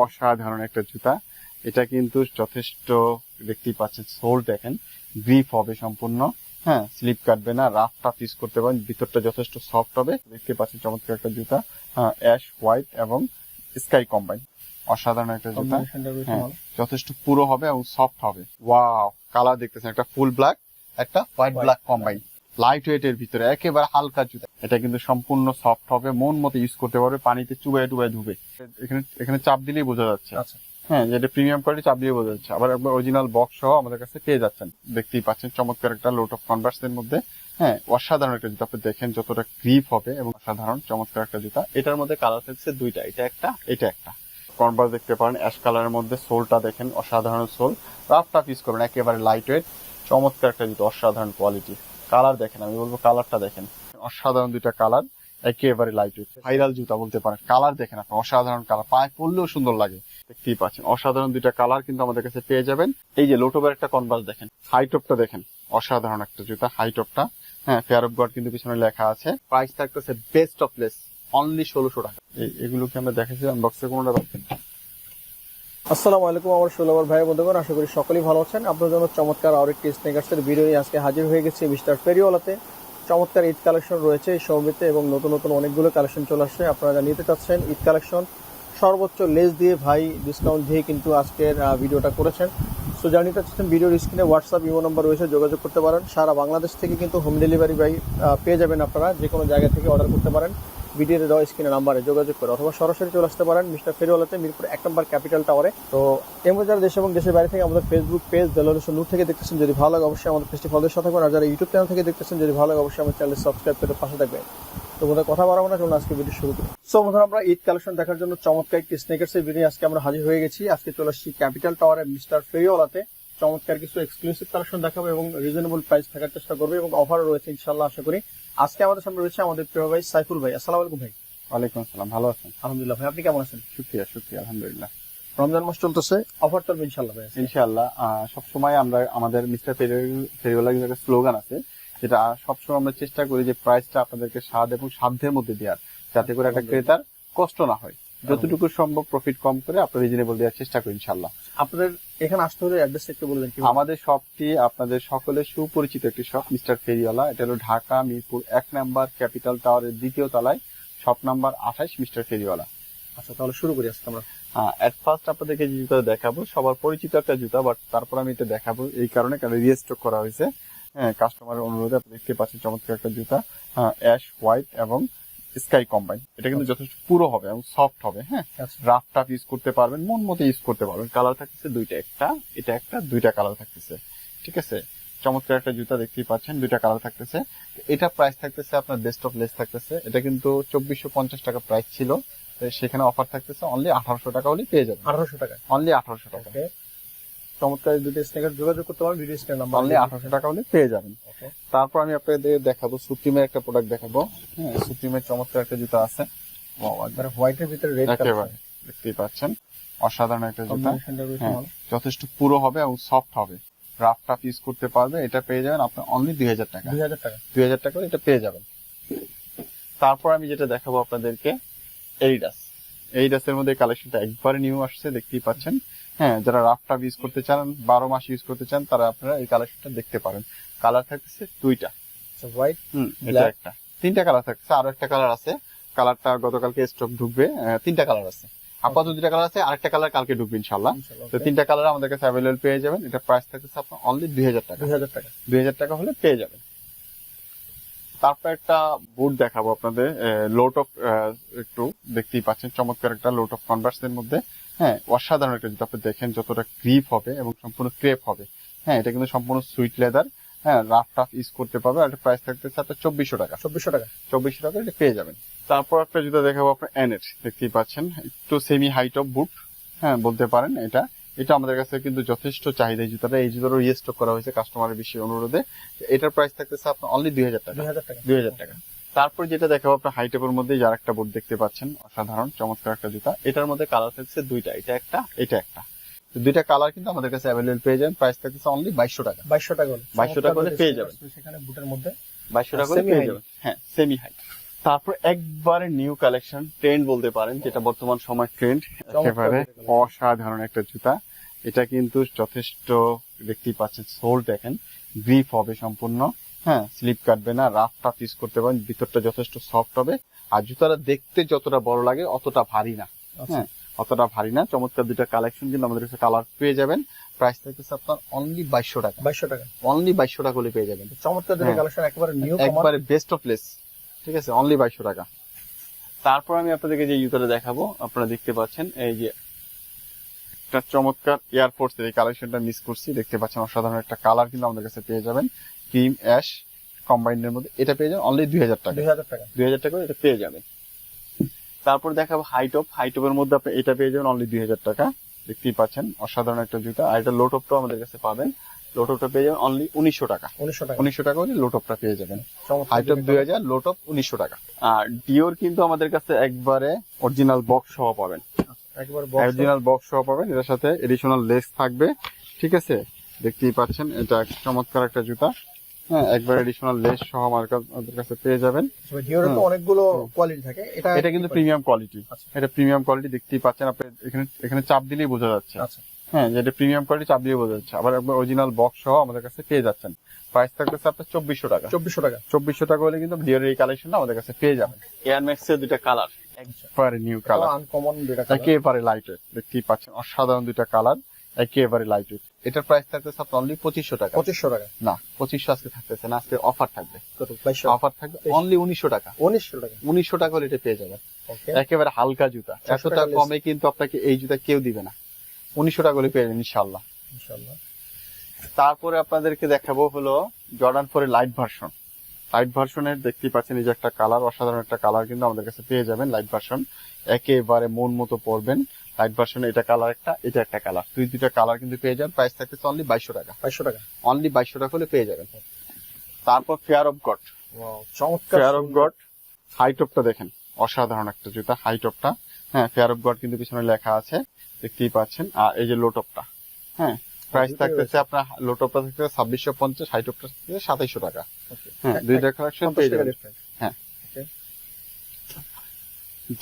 অসাধারণ একটা জুতা। এটা কিন্তু যথেষ্ট দেখতেই পাচ্ছেন সোল দেখেন গ্রিপ হবে সম্পূর্ণ। হ্যাঁ স্লিপ কাটবে না রাফ টাফ ইউজ করতে পারেন ভিতরটা যথেষ্ট সফট হবে। দেখতে পাচ্ছেন চমৎকার একটা জুতা। হ্যাঁ অ্যাশ হোয়াইট এবং স্কাই কম্বাইন অসাধারণ একটা জুতা। হ্যাঁ যথেষ্ট পুরো হবে এবং সফট হবে। ওয়াও কালার দেখতেছেন একটা ফুল ব্ল্যাক একটা white black combine light weight এর ভিতরে একেবারে হালকা জুতা। এটা কিন্তু সম্পূর্ণ সফট হবে মন মতো ইউজ করতে পারবে পানিতে চুবাই টুবাই ধুবে। এখানে এখানে চাপ দিলেই বোঝা যাচ্ছে। আচ্ছা। হ্যাঁ যেটা প্রিমিয়াম কোয়ালিটি চাপ দিয়ে বোঝা যাচ্ছে। আবার একবার অরিজিনাল বক্স সহ আমাদের কাছে পেয়ে যাচ্ছেন। দেখতেই পাচ্ছেন চমৎকার একটা লোট অফ কনভার্স এর মধ্যে। হ্যাঁ অসাধারণ একটা জুতা। আপনি দেখেন যতটা গ্রিপ হবে এবং অসাধারণ চমৎকার একটা জুতা। এটার মধ্যে কালার থাকছে দুইটা। এটা একটা এটা একটা। কনভার্স দেখতে পারেন অ্যাশ কালারের মধ্যে সোলটা দেখেন অসাধারণ সোল। রাফ টাফ ইউজ করবেন একেবারে লাইট ওয়েট চমৎকার একটা জুতা অসাধারণ কোয়ালিটি কালার দেখেন, আমি বলব কালারটা দেখেন। অসাধারণ দুইটা কালার, একেবারে লাইট ওয়েট ভাইরাল জুতা বলতে পারেন। কালার দেখেন আপনি অসাধারণ কালার পায়ে পরলেও সুন্দর লাগে, দেখতেই পাচ্ছেন। অসাধারণ দুইটা কালার কিন্তু আমাদের কাছে পেয়ে যাবেন। এই যে লোটোবার একটা কনভার্স দেখেন হাইটপটা দেখেন, অসাধারণ একটা জুতা হাইটপটা হ্যাঁ ফেয়ার অফ গড কিন্তু পিছনে লেখা আছে। প্রাইস থাকতেছে বেস্ট অফ প্লেস অনলি ষোলোশো টাকা। এই- এগুলো কি আমরা দেখেছিলাম বক্সে কোনোটা আসসালামু আলাইকুম আমার ষোলোবার ভাই বন্ধুগণ, আশা করি সকলেই ভালো আছেন। আপনার জন্য চমৎকার আর একটি স্নেকার্সের ভিডিও নিয়ে আজকে হাজির হয়ে গেছি মিস্টার ফেরিওয়ালাতে চমৎকার ঈদ কালেকশন রয়েছে এই সমিতে এবং নতুন নতুন অনেকগুলো কালেকশন চলে আসছে। আপনারা নিতে চাচ্ছেন ঈদ কালেকশন, সর্বোচ্চ লেস দিয়ে ভাই ডিসকাউন্ট দিয়ে কিন্তু আজকের ভিডিওটা করেছেন। সো যা নিতে চাচ্ছেন ভিডিওর স্ক্রিনে হোয়াটসঅ্যাপ ইমো নম্বর রয়েছে, যোগাযোগ করতে পারেন। সারা বাংলাদেশ থেকে কিন্তু হোম ডেলিভারি ভাই পেয়ে যাবেন আপনারা যে কোনো জায়গা থেকে অর্ডার করতে পারেন। ভিডিওর দেওয়া স্ক্রিনে নাম্বারে যোগাযোগ করে অথবা সরাসরি চলে আসতে পারেন মিস্টার ফেরিওয়ালাতে মিরপুর এক নম্বর ক্যাপিটাল টাওয়ারে তো এমন যারা দেশ এবং দেশের বাইরে থেকে আমাদের ফেসবুক পেজ দেলোরেশন নূর থেকে দেখতেছেন, যদি ভালো লাগে অবশ্যই আমাদের পেজটি ফলোদের সাথে থাকবেন আর যারা ইউটিউব চ্যানেল থেকে দেখতেছেন, যদি ভালো লাগে অবশ্যই আমাদের চ্যানেল সাবস্ক্রাইব করে পাশে থাকবেন। তো বোধহয় কথা বাড়াবো না, চলুন আজকে ভিডিও শুরু করি। সো বন্ধুরা, আমরা ঈদ কালেকশন দেখার জন্য চমৎকার একটি স্নেকার্সের ভিডিও আজকে আমরা হাজির হয়ে গেছি। আজকে চলে আসছি ক্যাপিটাল টাওয়ারে মিস্টার ফেরিওয়ালাতে চমৎকার কিছু এক্সক্লুসিভ কালেকশন দেখাবো এবং রিজনেবল প্রাইস থাকার চেষ্টা করব এবং অফারও রয়েছে ইনশাল্লাহ আশা করি। আজকে আমাদের সামনে রয়েছে আমাদের প্রিয় ভাই সাইফুল ভাই। আসসালামু আলাইকুম ভাই। ওয়ালাইকুম আসসালাম ভালো আছেন? আলহামদুলিল্লাহ ভাই আপনি কেমন আছেন? শুক্রিয়া শুক্রিয়া আলহামদুলিল্লাহ। রমজান মাস চলতেছে অফার চলবে ইনশাল্লাহ ভাই ইনশাআল্লাহ আহ, সবসময় আমরা আমাদের মিস্টার ফেরিওয়ালা কিন্তু একটা স্লোগান আছে যেটা সবসময় আমরা চেষ্টা করি যে প্রাইসটা আপনাদেরকে স্বাদ এবং সাধ্যের মধ্যে দেওয়ার যাতে করে একটা ক্রেতার কষ্ট না হয়। যতটুকু সম্ভব প্রফিট কম করে আপনার রিজনেবল দেওয়ার চেষ্টা করি ইনশাল্লাহ আপনাদের এখানে আসতে হলে অ্যাড্রেস একটু বলবেন কি আমাদের শপটি আপনাদের সকলের সুপরিচিত একটি শপ মিস্টার ফেরিওয়ালা। এটা হলো ঢাকা মিরপুর এক নাম্বার ক্যাপিটাল টাওয়ারের দ্বিতীয় তলায়। শপ নাম্বার আঠাশ মিস্টার ফেরিওয়ালা। আচ্ছা তাহলে শুরু করি আজকে আমরা। এট ফার্স্ট আপনাদেরকে যে জুতা দেখাবো সবার পরিচিত একটা জুতা বাট তারপর আমি এটা দেখাবো এই কারণে কারণ রিস্টক করা হয়েছে। হ্যাঁ কাস্টমারের অনুরোধে আপনি দেখতে পাচ্ছেন চমৎকার একটা জুতা। অ্যাশ হোয়াইট এবং স্কাই কম্বাইন এটা কিন্তু যথেষ্ট পুরো হবে এবং সফট হবে হ্যাঁ? আচ্ছা। রাফ টাফ ইউজ করতে পারবেন মন মতো ইউজ করতে পারবেন। কালার থাকতেছে দুইটা একটা এটা একটা দুইটা কালার থাকতেছে। ঠিক আছে? চমৎকার একটা জুতা দেখতেই পাচ্ছেন দুইটা কালার থাকতেছে। এটা প্রাইস থাকতেছে আপনার বেস্ট অফ লেস থাকতেছে। এটা কিন্তু চব্বিশশো পঞ্চাশ টাকা প্রাইস ছিল। সেখানে অফার থাকতেছে অনলি আঠারোশো টাকা হলে পেয়ে যাবেন। আঠারোশো টাকা অনলি আঠারোশো টাকা। চমৎকার দুটো স্নেকার যোগাযোগ করতে পারেন ভিডিও স্ক্রিন নাম্বার অনলি আঠারোশো টাকা হলে পেয়ে যাবেন। তারপর আমি আপনাদের দেখাবো সুপ্রিমের একটা প্রোডাক্ট দেখাবো। হ্যাঁ সুপ্রিমের চমৎকার একটা জুতা আছে। একবার হোয়াইটের ভিতরে রেড একেবারে। দেখতেই পাচ্ছেন। অসাধারণ একটা জুতা। হ্যাঁ। যথেষ্ট পুরো হবে এবং সফট হবে। রাফ টাফ ইউজ করতে পারবে এটা পেয়ে যাবেন আপনার অনলি দুই হাজার টাকা। দুই হাজার টাকা। দুই হাজার টাকা এটা পেয়ে যাবেন। তারপর আমি যেটা দেখাবো আপনাদেরকে এইডাস এইডাসের মধ্যে কালেকশনটা একবার নিউ আসছে দেখতেই পাচ্ছেন। হ্যাঁ যারা রাফ টাফ ইউজ করতে চান বারো মাস ইউজ করতে চান তারা আপনারা এই কালেকশনটা দেখতে পারেন। কালার থাকতেছে দুইটা। আচ্ছা হোয়াইট হুম এটা একটা। তিনটা কালার থাকছে আরও একটা কালার আছে। কালারটা গতকালকে স্টক ঢুকবে তিনটা কালার আছে। আপাতত দুইটা কালার আছে আরেকটা কালার কালকে ঢুকবে ইনশাল্লাহ তো তিনটা কালার আমাদের কাছে অ্যাভেলেবল পেয়ে যাবেন। এটা প্রাইস থাকতেছে আপনার অনলি দুই হাজার টাকা। দুই হাজার টাকা। দুই হাজার টাকা হলে পেয়ে যাবেন। তারপর একটা বুট দেখাবো আপনাদের লোট অফ একটু দেখতেই পাচ্ছেন। চমৎকার একটা লোট অফ কনভার্স এর মধ্যে। হ্যাঁ অসাধারণ একটা জুতো। আপনি দেখেন যতটা গ্রিপ হবে এবং সম্পূর্ণ ক্রেপ হবে। হ্যাঁ এটা কিন্তু সম্পূর্ণ সুইট লেদার হ্যাঁ রাফ টাফ ইউজ করতে পারবে। আর প্রাইস থাকতেছে আপনার চব্বিশশো টাকা। চব্বিশশো টাকা। চব্বিশশো টাকা এটা পেয়ে যাবেন। তারপর একটা জুতা দেখাবো আপনার এনের দেখতেই পাচ্ছেন। একটু সেমি হাইট অফ বুট হ্যাঁ বলতে পারেন এটা। এটা আমাদের কাছে কিন্তু যথেষ্ট চাহিদা এই জুতাটা। এই জুতারও রিস্টক করা হয়েছে কাস্টমারের বেশি অনুরোধে। এটার প্রাইস থাকতেছে আপনার অনলি দুই হাজার টাকা। দুই হাজার টাকা। দুই হাজার টাকা। তারপর যেটা দেখাবো আপনার হাইটেপের মধ্যে যার একটা বোর্ড দেখতে পাচ্ছেন অসাধারণ চমৎকার একটা জুতা। এটার মধ্যে কালার থাকছে দুইটা এটা একটা এটা একটা। দুইটা কালার কিন্তু আমাদের কাছে অ্যাভেলেবল পেয়ে যাবেন। প্রাইস থাকছে অনলি বাইশশো টাকা। বাইশশো টাকা 2200 টাকা হলে পেয়ে যাবেন। সেখানে বুটের মধ্যে। বাইশশো টাকা semi পেয়ে যাবেন। হ্যাঁ সেমি হাইট তারপর একবারে নিউ কালেকশন ট্রেন্ড বলতে পারেন যেটা বর্তমান সময় ট্রেন্ড একেবারে অসাধারণ একটা জুতা। এটা কিন্তু যথেষ্ট দেখতেই পাচ্ছেন সোল দেখেন। গ্রিপ হবে সম্পূর্ণ। হ্যাঁ। স্লিপ কাটবে না রাফ টাফ ইউজ করতে পারেন ভিতরটা যথেষ্ট সফট হবে। আর জুতাটা দেখতে যতটা বড় লাগে অতটা ভারী না। আচ্ছা। হ্যাঁ অতটা ভারী না। চমৎকার দুটা কালেকশন কিন্তু আমাদের কাছে কালার পেয়ে যাবেন। প্রাইস থাকতেছে আপনার অনলি বাইশশো টাকা। বাইশশো টাকা। অনলি বাইশশো টাকা হলে পেয়ে যাবেন। চমৎকার দুটো হ্যাঁ। কালেকশন একেবারে নিউ একবারে বেস্ট অফ প্লেস ঠিক আছে অনলি বাইশশো টাকা। তারপর আমি আপনাদেরকে যে জুতোটা দেখাবো আপনারা দেখতে পাচ্ছেন এই যে একটা চমৎকার এয়ারফোর্স এই কালেকশনটা মিস করছি। দেখতে পাচ্ছেন অসাধারণ একটা কালার কিন্তু আমাদের কাছে পেয়ে যাবেন। ক্রিম অ্যাশ কম্বাইন্ডের মধ্যে এটা পেয়ে যাবেন অনলি দুই হাজার টাকা। দুই হাজার টাকা। দুই হাজার টাকা এটা পেয়ে যাবেন। তারপর দেখাবো হাইটপ। হাইটপের মধ্যে আপনি এটা পেয়ে যাবেন অনলি দুই হাজার টাকা। দেখতেই পাচ্ছেন অসাধারণ একটা জুতা। আর এটা লোটপটাও আমাদের কাছে পাবেন। লোটপটা পেয়ে যাবেন অনলি উনিশশো টাকা। উনিশশো টাকা। উনিশশো টাকা হলে লোটপটা পেয়ে যাবেন। হাইটপ দুই হাজার লোটপ উনিশশো টাকা। আর ডিওর কিন্তু আমাদের কাছে একবারে অরিজিনাল বক্স সহ পাবেন। একেবারে অরিজিনাল বক্স সহ পাবেন। এটার সাথে এডিশনাল লেস থাকবে। ঠিক আছে? দেখতেই পাচ্ছেন এটা চমৎকার একটা জুতা। হ্যাঁ একবার এডিশনাল লেস সহ আমাদের কাছে পেয়ে যাবেন। তবে তো অনেকগুলো কোয়ালিটি থাকে। এটা এটা কিন্তু প্রিমিয়াম কোয়ালিটি আচ্ছা। এটা প্রিমিয়াম কোয়ালিটি দেখতেই পাচ্ছেন আপনি এখানে এখানে চাপ দিলেই বোঝা যাচ্ছে। আচ্ছা। হ্যাঁ যেটা প্রিমিয়াম কোয়ালিটি চাপ দিয়ে বোঝা যাচ্ছে। আবার একবার অরিজিনাল বক্স সহ আমাদের কাছে পেয়ে যাচ্ছেন। প্রাইস থাকতেছে আপনার চব্বিশশো টাকা। চব্বিশশো টাকা। চব্বিশশো টাকা হলে কিন্তু ডিওর এই কালেকশনটা আমাদের কাছে পেয়ে যাবেন। এয়ার ম্যাক্স এর দুটা কালার একবারে নিউ কালার আনকমন কালার একেবারে লাইট দেখতেই পাচ্ছেন। অসাধারণ দুইটা কালার একেবারে লাইট ওয়েট এটার প্রাইস থাকতেছে আপনার অনলি পঁচিশশো টাকা। পঁচিশশো টাকা। না পঁচিশশো আজকে থাকতেছে না আজকে অফার থাকবে। অফার থাকবে অনলি উনিশশো টাকা। উনিশশো টাকা। উনিশশো টাকা হলে এটা পেয়ে যাবেন। একেবারে হালকা জুতা। এতটা টাকা কমে কিন্তু আপনাকে এই জুতা কেউ দিবে না। উনিশশো টাকা হলে পেয়ে যাবেন ইনশাল্লাহ ইনশাআল্লাহ। তারপরে আপনাদেরকে দেখাবো হলো জর্ডান ফোরের লাইট ভার্সন লাইট ভার্সনের দেখতেই পাচ্ছেন এই যে একটা কালার অসাধারণ একটা কালার কিন্তু আমাদের কাছে পেয়ে যাবেন লাইট ভার্সন একেবারে মন মতো পরবেন। লাইট ভার্সনে এটা কালার একটা এটা একটা কালার দুই দুইটা কালার কিন্তু পেয়ে যাবেন প্রাইস থাকতেছে অনলি বাইশশো টাকা। বাইশশো টাকা। অনলি বাইশশো টাকা হলে পেয়ে যাবেন। তারপর ফেয়ার অফ গড চমৎকার। ফেয়ার অফ গড হাইটপটা দেখেন অসাধারণ একটা জুতা হাইটপটা হ্যাঁ ফেয়ার অফ গড কিন্তু পিছনে লেখা আছে দেখতেই পাচ্ছেন। আর এই যে লোটপটা হ্যাঁ প্রাইস থাকতেছে আপনার লোটপটা থাকতেছে ছাব্বিশশো পঞ্চাশ হাইটপটা থাকতেছে সাতাইশো টাকা। হ্যাঁ দুইটা কালেকশন পেয়ে যাবেন। different।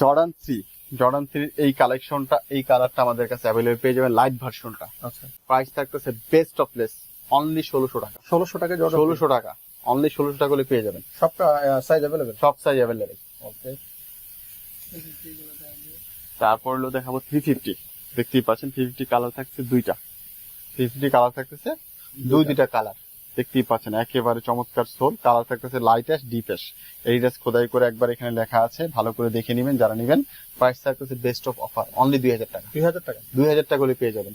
জর্ডান থ্রি জর্ডান থ্রির এই কালেকশনটা এই কালারটা আমাদের কাছে অ্যাভেলেবল পেয়ে যাবেন লাইট ভার্সনটা আচ্ছা। প্রাইস থাকতেছে বেস্ট অফ প্লেস অনলি ষোলোশো টাকা। ষোলোশো টাকা জর্ডান ষোলোশো টাকা অনলি ষোলোশো টাকা হলে পেয়ে যাবেন। সবটা সাইজ অ্যাভেলেবেল সব সাইজ অ্যাভেলেবেল ওকে তারপর হলো দেখাবো থ্রি ফিফটি দেখতেই পাচ্ছেন থ্রি ফিফটি কালার থাকছে দুইটা। থ্রি ফিফটি কালার থাকতেছে দুই দুইটা কালার দেখতেই পাচ্ছেন একেবারে চমৎকার সোল কালার থাকতেছে লাইট অ্যাশ ডিপ অ্যাশ এইটাস খোদাই করে একবার এখানে লেখা আছে ভালো করে দেখে নেবেন যারা নেবেন প্রাইস থাকতেছে বেস্ট অফ অফার অনলি দুই হাজার টাকা। দুই হাজার টাকা? দুই হাজার টাকা পেয়ে যাবেন।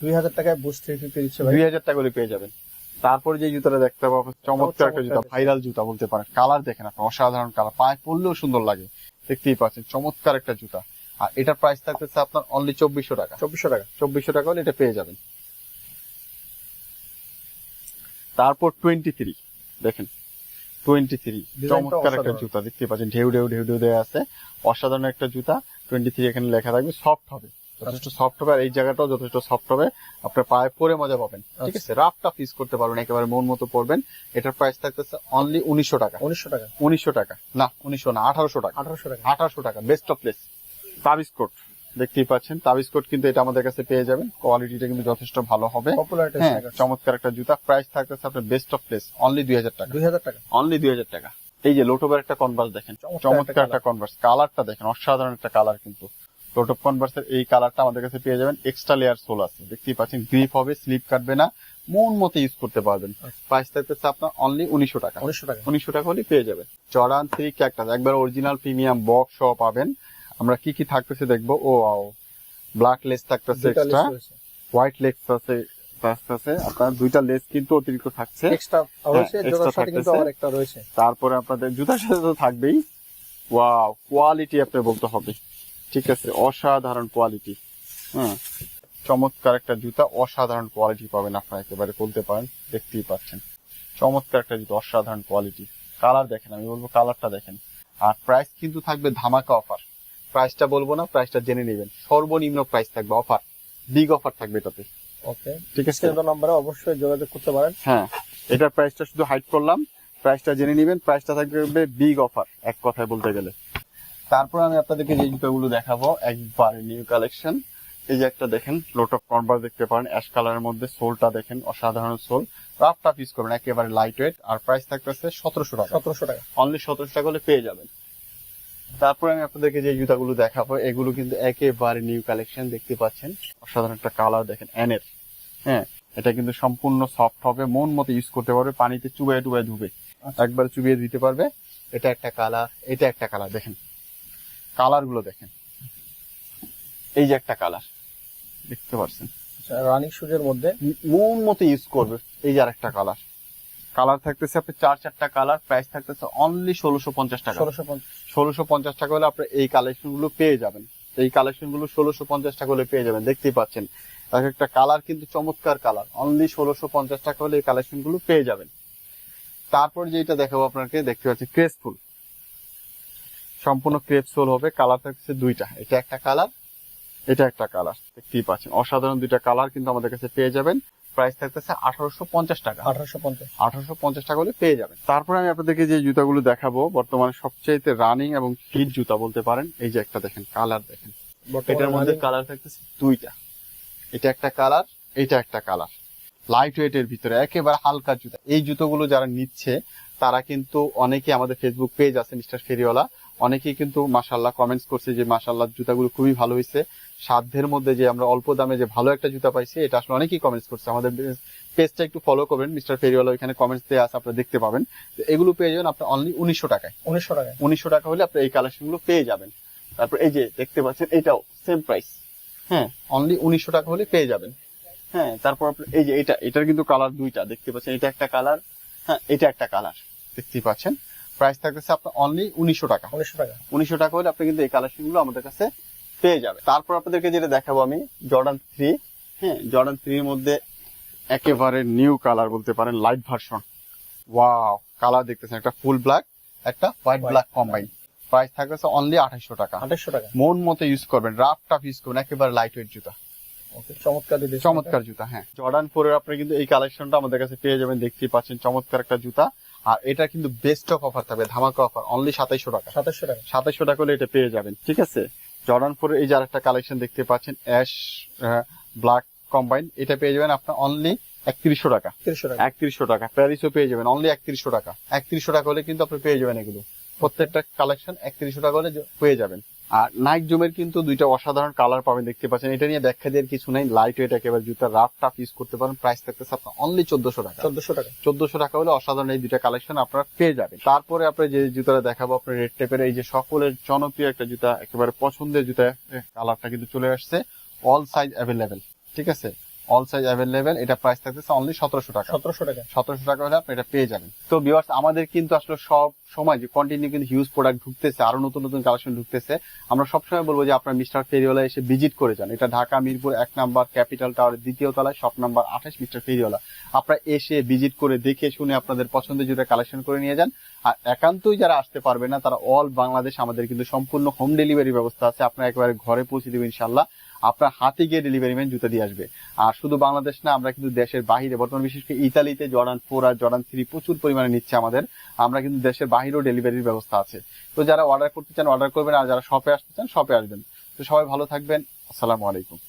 দুই হাজার টাকায় বুস্ট থ্রি ফিফটি দিচ্ছে দুই হাজার টাকা পেয়ে যাবেন। তারপর যে জুতাটা দেখতে পাবো চমৎকার একটা জুতা ভাইরাল জুতা বলতে পারেন। কালার দেখেন আপনি অসাধারণ কালার পায়ে পরলেও সুন্দর লাগে। দেখতেই পাচ্ছেন চমৎকার একটা জুতা। আর এটার প্রাইস থাকতেছে আপনার অনলি চব্বিশশো টাকা। চব্বিশশো টাকা। চব্বিশশো টাকা হলে এটা পেয়ে যাবেন। তারপর টোয়েন্টি থ্রি দেখেন টোয়েন্টি থ্রি চমৎকার একটা। জুতা দেখতে পাচ্ছেন ঢেউ ঢেউ ঢেউ ঢেউ দেওয়া আছে। অসাধারণ একটা জুতা টোয়েন্টি থ্রি এখানে লেখা থাকবে সফট হবে। যথেষ্ট সফট হবে আর এই জায়গাটাও যথেষ্ট সফট হবে। আপনার পায়ে পরে মজা পাবেন ঠিক আচ্ছা। আছে? রাফ টাফ ইউজ করতে পারবেন একেবারে মন মতো পড়বেন এটার প্রাইস থাকতেছে অনলি উনিশশো টাকা। উনিশশো টাকা। উনিশশো টাকা। না উনিশশো না আঠারোশো টাকা। আঠারোশো টাকা। আঠারোশো টাকা বেস্ট অফ প্লেস তাবিজ কোট দেখতেই পাচ্ছেন। তাবিজ কোট কিন্তু এটা আমাদের কাছে পেয়ে যাবেন। কোয়ালিটিটা কিন্তু যথেষ্ট ভালো হবে। হ্যাঁ চমৎকার একটা জুতা। প্রাইস থাকতেছে আপনার বেস্ট অফ প্লেস অনলি দুই হাজার টাকা। দুই হাজার টাকা। অনলি দুই হাজার টাকা। এই যে লোটোবের একটা কনভার্স দেখেন চমৎকার একটা কনভার্স কালারটা দেখেন অসাধারণ একটা কালার কিন্তু। লোটোপ কনভার্সের এই কালারটা আমাদের কাছে পেয়ে যাবেন। এক্সট্রা লেয়ার সোল আছে। দেখতেই পাচ্ছেন গ্রিপ হবে স্লিপ কাটবে না। মন মতো ইউজ করতে পারবেন। আচ্ছা। প্রাইস থাকতেছে আপনার অনলি উনিশশো টাকা। উনিশশো টাকা। উনিশশো টাকা হলে পেয়ে যাবেন। চড়ান থ্রি ক্যাকটাস একবার অরিজিনাল প্রিমিয়াম বক্স সহ পাবেন। আমরা কি কি থাকতেছে দেখব? ও আও। ব্ল্যাক লেস থাকতেছে এক্সট্রা হোয়াইট লেস আছে আছে আপনার দুইটা লেস কিন্তু অতিরিক্ত থাকছে। এক্সট্রা রয়েছে হ্যাঁ, জোড়ার সাথে কিন্তু আবার একটা রয়েছে। তারপরে আপনাদের জুতার সাথে তো থাকবেই। ওয়াও কোয়ালিটি আপনি বলতে হবে। ঠিক আছে অসাধারণ কোয়ালিটি হ্যাঁ চমৎকার একটা জুতা অসাধারণ কোয়ালিটি পাবেন আপনারা একেবারে বলতে পারেন দেখতেই পাচ্ছেন। চমৎকার একটা জুতা অসাধারণ কোয়ালিটি কালার দেখেন আমি বলব কালারটা দেখেন। আর প্রাইস কিন্তু থাকবে ধামাকা অফার প্রাইসটা বলব না প্রাইসটা জেনে নেবেন। সর্বনিম্ন প্রাইস থাকবে অফার বিগ অফার থাকবে এটাতে। ওকে ঠিক আছে? নাম্বারে অবশ্যই যোগাযোগ করতে পারেন। হ্যাঁ এটার প্রাইসটা শুধু হাইট করলাম প্রাইসটা জেনে নেবেন প্রাইসটা থাকবে বিগ অফার এক কথায় বলতে গেলে। তারপর আমি আপনাদেরকে যে জুতোগুলো দেখাবো একবার নিউ কালেকশন এই যে একটা দেখেন লোট অফ কনভার্স দেখতে পারেন অ্যাশ কালারের মধ্যে সোলটা দেখেন অসাধারণ সোল রাফ টাফ ইউজ করবেন একেবারে লাইট ওয়েট আর প্রাইস থাকতেছে সতেরোশো টাকা। সতেরোশো টাকা। অনলি সতেরোশো টাকা হলে পেয়ে যাবেন। তারপরে আমি আপনাদেরকে যে জুতাগুলো দেখাবো এগুলো কিন্তু একেবারে নিউ কালেকশন দেখতে পাচ্ছেন। অসাধারণ একটা কালার দেখেন এনের হ্যাঁ এটা কিন্তু সম্পূর্ণ সফট হবে মন মতো ইউজ করতে পারবে পানিতে চুবাই টুবাই ধুবে। একবার চুবিয়ে দিতে পারবে এটা একটা কালার এটা একটা কালার দেখেন। কালারগুলো দেখেন। এই যে একটা কালার দেখতে পাচ্ছেন। রানিং সুজের মধ্যে? মন মতো ইউজ করবে এই যে আরেকটা কালার কালার থাকতেছে আপনি চার চারটা কালার প্রাইস থাকতেছে অনলি ষোলোশো পঞ্চাশ টাকা। ষোলোশো পঞ্চাশ। টাকা হলে আপনি এই কালেকশনগুলো পেয়ে যাবেন। এই কালেকশনগুলো ষোলোশো পঞ্চাশ টাকা হলে পেয়ে যাবেন দেখতেই পাচ্ছেন। এক একটা কালার কিন্তু চমৎকার কালার অনলি ষোলোশো পঞ্চাশ টাকা হলে এই কালেকশনগুলো পেয়ে যাবেন। তারপর যেটা দেখাবো আপনাকে দেখতে পাচ্ছেন ক্রেসফুল সম্পূর্ণ ক্রেপ সোল হবে কালার থাকছে দুইটা এটা একটা কালার এটা একটা কালার দেখতেই পাচ্ছেন। অসাধারণ দুইটা কালার কিন্তু আমাদের কাছে পেয়ে যাবেন। প্রাইস থাকতেছে আঠারোশো পঞ্চাশ টাকা। আঠারোশো পঞ্চাশ। আঠারোশো পঞ্চাশ টাকা হলে পেয়ে যাবেন। তারপরে আমি আপনাদেরকে যে জুতাগুলো দেখাবো বর্তমানে সবচেয়ে রানিং এবং হিট জুতা বলতে পারেন এই যে একটা দেখেন কালার দেখেন। এটার মধ্যে কালার থাকতেছে দুইটা। এটা একটা কালার এটা একটা কালার লাইট ওয়েট এর ভিতরে একেবারে হালকা জুতা। এই জুতোগুলো যারা নিচ্ছে তারা কিন্তু অনেকে আমাদের ফেসবুক পেজ আছে মিস্টার ফেরিওয়ালা অনেকেই কিন্তু মাসাল্লাহ কমেন্টস করছে যে মাসাল্লাহ জুতাগুলো খুবই ভালো হয়েছে সাধ্যের মধ্যে যে আমরা অল্প দামে যে ভালো একটা জুতা পাইছি এটা আসলে অনেকেই কমেন্টস করছে। আমাদের পেজটা একটু ফলো করবেন মিস্টার ফেরিওয়ালা ওইখানে কমেন্টস দেওয়া আছে আপনারা দেখতে পাবেন। এগুলো পেয়ে যাবেন আপনার অনলি উনিশশো টাকায়। উনিশশো টাকা উনিশশো টাকা হলে আপনি এই কালেকশনগুলো পেয়ে যাবেন। তারপর এই যে দেখতে পাচ্ছেন এটাও সেম প্রাইস হ্যাঁ অনলি উনিশশো টাকা হলে পেয়ে যাবেন। হ্যাঁ তারপর এই যে এটা এটার কিন্তু কালার দুইটা। দেখতে পাচ্ছেন এটা একটা কালার হ্যাঁ এটা একটা কালার দেখতেই পাচ্ছেন। প্রাইস থাকতেছে আপনার অনলি উনিশশো টাকা। উনিশশো টাকা। উনিশশো টাকা হলে আপনি কিন্তু এই কালেকশনগুলো আমাদের কাছে পেয়ে যাবে তারপর আপনাদেরকে যেটা দেখাবো আমি জর্ডান থ্রি হ্যাঁ জর্ডান থ্রির মধ্যে একেবারে নিউ কালার বলতে পারেন লাইট ভার্সন ওয়াও কালার দেখতেছেন একটা ফুল ব্ল্যাক একটা হোয়াইট ব্ল্যাক কম্বাইন প্রাইস থাকতেছে অনলি আঠাইশো টাকা। আঠাশশো টাকা। মন মতো ইউজ করবেন রাফ টাফ ইউজ করবেন একেবারে লাইট ওয়েট জুতা চমৎকার চমৎকার জুতা হ্যাঁ। জর্ডান ফোরের আপনি কিন্তু এই কালেকশনটা আমাদের কাছে পেয়ে যাবেন দেখতেই পাচ্ছেন চমৎকার একটা জুতা। আর এটা কিন্তু বেস্ট অফ অফার থাকবে ধামাকা অফার অনলি সাতাইশো টাকা। সাতাশশো টাকা। সাতাইশশো টাকা হলে এটা পেয়ে যাবেন ঠিক আছে? জর্ডান ফোর এই যে আরেকটা কালেকশন দেখতে পাচ্ছেন অ্যাশ ব্ল্যাক কম্বাইন এটা পেয়ে যাবেন আপনার অনলি একত্রিশশো টাকা। তিরিশশো টাকা। একত্রিশশো টাকা প্যারিসও পেয়ে যাবেন অনলি একত্রিশশো টাকা। একত্রিশশো টাকা হলে কিন্তু আপনি পেয়ে যাবেন এগুলো। প্রত্যেকটা কালেকশন একত্রিশশো টাকা হলে পেয়ে যাবেন। আর নাইক জুমের কিন্তু দুইটা অসাধারণ কালার পাবেন দেখতে পাচ্ছেন। এটা নিয়ে ব্যাখ্যা দেওয়ার কিছু নাই। লাইট ওয়েট একেবারে জুতা রাফ টাফ ইউজ করতে পারেন। প্রাইস থাকতে আপনার অনলি চোদ্দশো টাকা। চোদ্দশো টাকা। চোদ্দশো টাকা হলে অসাধারণ এই দুইটা কালেকশন আপনারা পেয়ে যাবেন। তারপরে আপনার যে জুতাটা দেখাবো আপনার রেড টেপের এই যে সকলের জনপ্রিয় একটা জুতা একেবারে পছন্দের জুতা কালারটা কিন্তু চলে আসছে। অল সাইজ অ্যাভেলেবেল ঠিক আছে? অল সাইজ অ্যাভেলেবেল এটা প্রাইস থাকতেছে অনলি সতেরোশো টাকা। সতেরোশো টাকা। সতেরোশো টাকা হলে আপনি এটা পেয়ে যাবেন। তো ভিউয়ার্স আমাদের কিন্তু আসলে সব সময় যে কন্টিনিউ কিন্তু হিউজ প্রোডাক্ট ঢুকতেছে আরও নতুন নতুন কালেকশন ঢুকতেছে আমরা সবসময় বলব যে আপনার মিস্টার ফেরিওয়ালা এসে ভিজিট করে যান। এটা ঢাকা মিরপুর এক নাম্বার ক্যাপিটাল টাওয়ারের দ্বিতীয় তলায় শপ নাম্বার আঠাশ মিস্টার ফেরিওয়ালা আপনারা এসে ভিজিট করে দেখে শুনে আপনাদের পছন্দের জুতা কালেকশন করে নিয়ে যান। আর একান্তই যারা আসতে পারবে না তারা অল বাংলাদেশ আমাদের কিন্তু সম্পূর্ণ হোম ডেলিভারি ব্যবস্থা আছে। আপনারা একবারে ঘরে পৌঁছে দেবেন ইনশাল্লাহ আপনার হাতে গিয়ে ডেলিভারি ম্যান জুতা দিয়ে আসবে। আর শুধু বাংলাদেশ না, আমরা কিন্তু দেশের বাহিরে, বর্তমানে বিশেষ করে ইতালিতে জর্ডান ফোর আর জর্ডান থ্রি প্রচুর পরিমাণে নিচ্ছে আমাদের। আমরা কিন্তু দেশের বাহিরেও ডেলিভারির ব্যবস্থা আছে। তো যারা অর্ডার করতে চান অর্ডার করবেন, আর যারা শপে আসতে চান শপে আসবেন। তো সবাই ভালো থাকবেন। আসসালামু আলাইকুম।